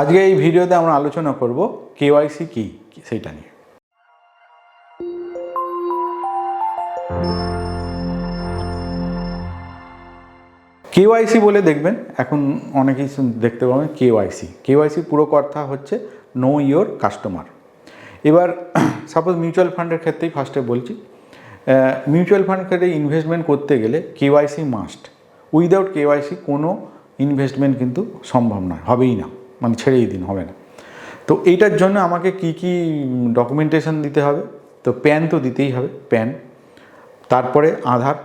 আজকে এই ভিডিওতে আমরা আলোচনা করব কেওয়াইসি কি সেটা নিয়ে। কেওয়াইসি বলে দেখবেন, এখন অনেকেই দেখতে পাবেন কেওয়াইসি কেওয়াইসি পুরো কথা হচ্ছে নো ইয়োর কাস্টমার এবার সাপোজ মিউচুয়াল ফান্ডের ক্ষেত্রেই ফার্স্টে বলছি মিউচুয়াল ফান্ড ক্ষেত্রে ইনভেস্টমেন্ট করতে গেলে কেওয়াইসি মাস্ট উইদাউট কেওয়াইসি কোনো ইনভেস্টমেন্ট কিন্তু সম্ভব নয়, হবেই না। মানে ছেড়েই দিন, হবে না। তো এইটার জন্য আমাকে কি কি ডকুমেন্টেশন দিতে হবে? তো প্যান তো দিতেই হবে প্যান তারপরে আধার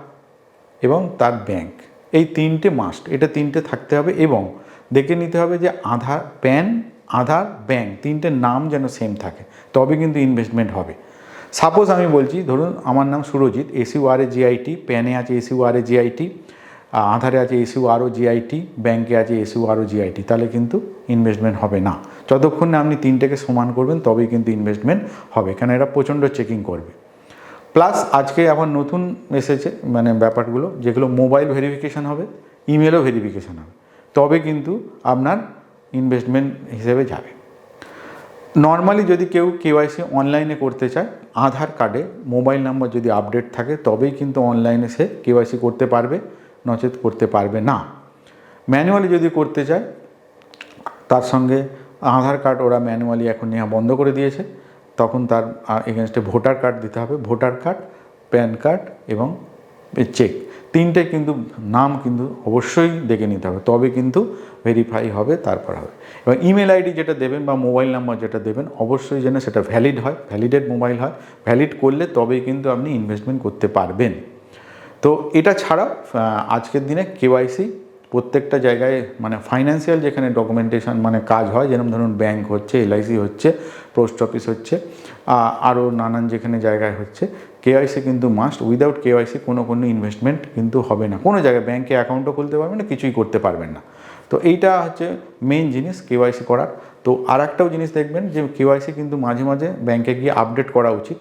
এবং তার ব্যাংক এই তিনটে মাস্ট এটা তিনটে থাকতে হবে এবং দেখে নিতে হবে যে আধার প্যান আধার ব্যাংক তিনটে নাম যেন সেম থাকে তবে কিন্তু ইনভেস্টমেন্ট হবে। সাপোজ আমি বলছি, ধরুন আমার নাম Surajit S U R A G I T প্যানে আছে এসইউ আর এ জিআইটি আধারে আছে এসইউ আরও জিআইটি ব্যাংকে আছে এসইউ আরও জিআইটি তাহলে কিন্তু ইনভেস্টমেন্ট হবে না। যতক্ষণ না আপনি তিনটেকে সমান করবেন, তবেই কিন্তু ইনভেস্টমেন্ট হবে কারণ এরা প্রচণ্ড চেকিং করবে। প্লাস আজকে আবার নতুন এসেছে মানে ব্যাপারগুলো, যেগুলো মোবাইল ভেরিফিকেশান হবে ইমেলও ভেরিফিকেশান হবে, তবে কিন্তু আপনার ইনভেস্টমেন্ট হিসেবে যাবে। নর্মালি যদি কেউ কেওয়াইসি অনলাইনে করতে চায়, আধার কার্ডে মোবাইল নাম্বার যদি আপডেট থাকে, তবেই কিন্তু অনলাইনে সে কেওয়াইসি করতে পারবে। নচেত করতে পারবে না। ম্যানুয়ালি যদি করতে চায়, তার সঙ্গে আধার কার্ড ওরা ম্যানুয়ালি এখন নেওয়া বন্ধ করে দিয়েছে। তখন তার এগেনস্টে ভোটার কার্ড দিতে হবে। ভোটার কার্ড প্যান কার্ড এবং চেক তিনটে কিন্তু, নাম কিন্তু অবশ্যই দেখে নিতে হবে। তবে কিন্তু ভেরিফাই হবে, তারপর হবে। এবং ইমেল আইডি যেটা দেবেন বা মোবাইল নাম্বার যেটা দেবেন, অবশ্যই যেন সেটা ভ্যালিড হয়। ভ্যালিডেড মোবাইল হয়। ভ্যালিড করলে তবেই কিন্তু আপনি ইনভেস্টমেন্ট করতে পারবেন। তো এটা আহ, আজকের দিনে কেওয়াইসি প্রত্যেকটা জায়গায় মানে ফাইন্যান্সিয়াল যেখানে ডকুমেন্টেশন মানে কাজ হয় যেরকম ধরুন ব্যাংক হচ্ছে এলআইসি হচ্ছে পোস্ট অফিস হচ্ছে আরও নানান যেখানে জায়গায় হচ্ছে কেওয়াইসি কিন্তু মাস্ট উইদাউট কেওয়াইসি কোনো কোনো ইনভেস্টমেন্ট কিন্তু হবে না। কোনো জায়গায় ব্যাংকে অ্যাকাউন্টও খুলতে পারবেন না কিছুই করতে পারবেন না। তো এইটা হচ্ছে মেন জিনিস কেওয়াইসি করার। তো আর একটাও জিনিস দেখবেন যে কেওয়াইসি কিন্তু মাঝে মাঝে ব্যাংকে গিয়ে আপডেট করা উচিত।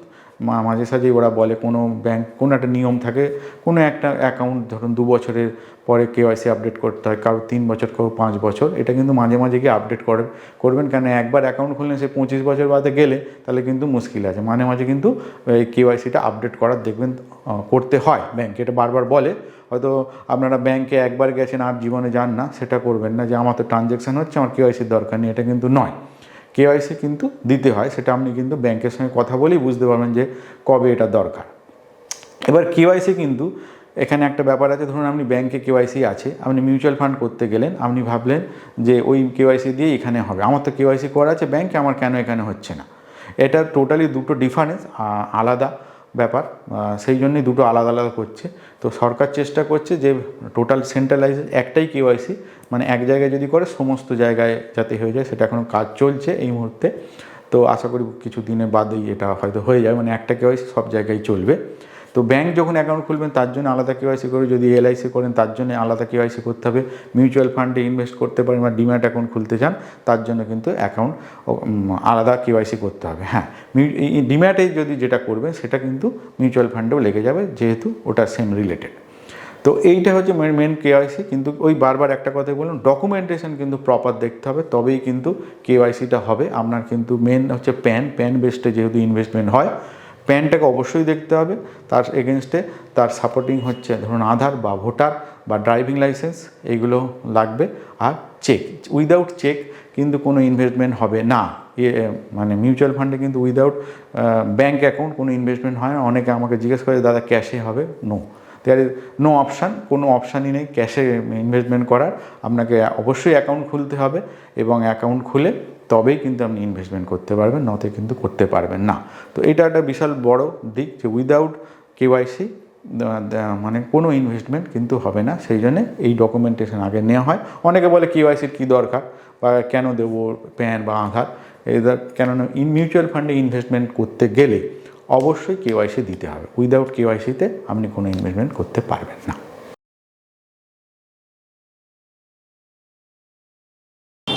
মাঝে সাঝে ওরা বলে কোনো ব্যাংক কোনো একটা নিয়ম থাকে, কোনো একটা অ্যাকাউন্ট ধরুন দু বছরের পরে কেওয়াইসি আপডেট করতে হয়, কারও তিন বছর, কারও পাঁচ বছর, এটা কিন্তু মাঝে মাঝে গিয়ে আপডেট করে, করবেন কেন? একবার অ্যাকাউন্ট খুললে সে পঁচিশ বছর বাদে গেলে তাহলে কিন্তু মুশকিল আছে। মাঝে মাঝে কিন্তু এই কেওয়াইসিটা আপডেট করার দেখবেন করতে হয় ব্যাংক এটা বারবার বলে। হয়তো আপনারা ব্যাংকে একবার গেছেন, আর জীবনে যান না, সেটা করবেন না, যে আমার তো ট্রানজ্যাকশান হচ্ছে, আমার কেওয়াইসির দরকার নেই, এটা কিন্তু নয়। কেওয়াইসি কিন্তু দিতে হয়, সেটা আপনি কিন্তু ব্যাংকের সঙ্গে কথা বলেই বুঝতে পারবেন যে কবে এটা দরকার। এবার কেওয়াইসি কিন্তু এখানে একটা ব্যাপার আছে, ধরুন আপনি ব্যাংকে কেওয়াইসি আছে, আপনি মিউচুয়াল ফান্ড করতে গেলেন, আপনি ভাবলেন যে ওই কেওয়াইসি দিয়ে এখানে হবে, আমার তো কেওয়াইসি করা আছে ব্যাংকে, আমার কেন এখানে হচ্ছে না? এটা টোটালি দুটো ডিফারেন্স আলাদা। ব্যাপার সেই জন্যই দুটো আলাদা আলাদা করছে। তো সরকার চেষ্টা করছে যে টোটাল সেন্ট্রালাইজ একটাই কেওয়াইসি মানে এক জায়গায় যদি করে সমস্ত জায়গায় যাতে হয়ে যায়, সেটা এখনও কাজ চলছে এই মুহূর্তে। তো আশা করি কিছু দিনে বাদেই এটা হয়তো হয়ে যায় মানে একটা কেওয়াইসি সব জায়গায় চলবে। তো ব্যাংক যখন অ্যাকাউন্ট খুলবেন, তার জন্য আলাদা কেওয়াইসি করে, যদি এলআইসি করেন, তার জন্য আলাদা কেওয়াইসি করতে হবে। মিউচুয়াল ফান্ডে ইনভেস্ট করতে পারেন বা ডিম্যাট অ্যাকাউন্ট খুলতে চান, তার জন্য কিন্তু অ্যাকাউন্ট আলাদা কেওয়াইসি করতে হবে। হ্যাঁ ডিম্যাটে যদি যেটা করবেন, সেটা কিন্তু মিউচুয়াল ফান্ডেও লেগে যাবে, যেহেতু ওটা সেম রিলেটেড তো এইটা হচ্ছে মেন মেন কেওয়াইসি কিন্তু ওই বারবার একটা কথাই বললাম ডকুমেন্টেশন কিন্তু প্রপার দেখতে হবে, তবেই কিন্তু কেওয়াইসিটা হবে। আপনার কিন্তু মেন হচ্ছে প্যান প্যান বেসডে যেহেতু ইনভেস্টমেন্ট হয় প্যানটাকে অবশ্যই দেখতে হবে। তার এগেনস্টে তার সাপোর্টিং হচ্ছে ধরুন আধার বা ভোটার বা ড্রাইভিং লাইসেন্স এইগুলো লাগবে। আর চেক উইদাউট চেক কিন্তু কোনো ইনভেস্টমেন্ট হবে না। মানে মিউচুয়াল ফান্ডে কিন্তু উইদাউট ব্যাঙ্ক অ্যাকাউন্ট কোনো ইনভেস্টমেন্ট হয় না। অনেকে আমাকে জিজ্ঞেস করে, দাদা ক্যাশে হবে? No there is no option কোনো অপশানই নেই। ক্যাশে ইনভেস্টমেন্ট করার। আপনাকে অবশ্যই অ্যাকাউন্ট খুলতে হবে এবং অ্যাকাউন্ট খুলে তবেই কিন্তু আপনি ইনভেস্টমেন্ট করতে পারবেন নতে কিন্তু করতে পারবেন না। তো এটা একটা বিশাল বড় দিক যে উইদাউট কেওয়াইসি মানে কোনো ইনভেস্টমেন্ট কিন্তু হবে না। সেই জন্যে এই ডকুমেন্টেশন আগে নেওয়া হয়। অনেকে বলে কেওয়াইসির কী দরকার? বা কেন দেবো প্যান বা আধার? এদের কেননা মিউচুয়াল ফান্ডে ইনভেস্টমেন্ট করতে গেলে অবশ্যই কেওয়াইসি দিতে হবে। উইদাউট কেওয়াইসিতে আপনি কোনো ইনভেস্টমেন্ট করতে পারবেন না।